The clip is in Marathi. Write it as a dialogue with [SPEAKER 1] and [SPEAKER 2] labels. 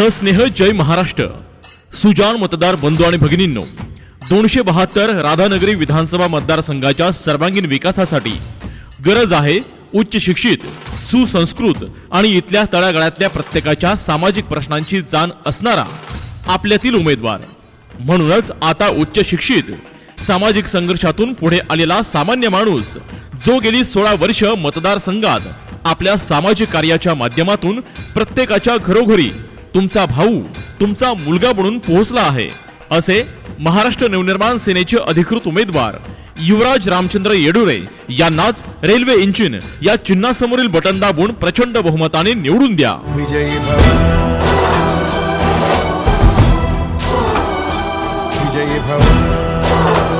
[SPEAKER 1] सस्नेह जय महाराष्ट्र. सुजान मतदार बंधू आणि भगिनींनो दोनशे बहात्तर राधानगरी विधानसभा मतदारसंघाच्या सर्वांगीण विकासासाठी गरज आहे उच्च शिक्षित सुसंस्कृत आणि इथल्या तळागाळातल्या प्रत्येकाच्या सामाजिक प्रश्नांची जाण असणारा आपल्यातील उमेदवार. म्हणूनच आता उच्च शिक्षित सामाजिक संघर्षातून पुढे आलेला सामान्य माणूस जो गेली सोळा वर्ष मतदारसंघात आपल्या सामाजिक कार्याच्या माध्यमातून प्रत्येकाच्या घरोघरी तुमचा भाऊ तुमचा मुलगा म्हणून पोहोचला आहे. असे महाराष्ट्र नवनिर्माण सेनेचे अधिकृत उमेदवार युवराज रामचंद्र येडुरे यांनाच रेल्वे इंजिन या चिन्हासमोरील बटन दाबून प्रचंड बहुमताने निवडून द्या.
[SPEAKER 2] विजयी भव. विजयी भव.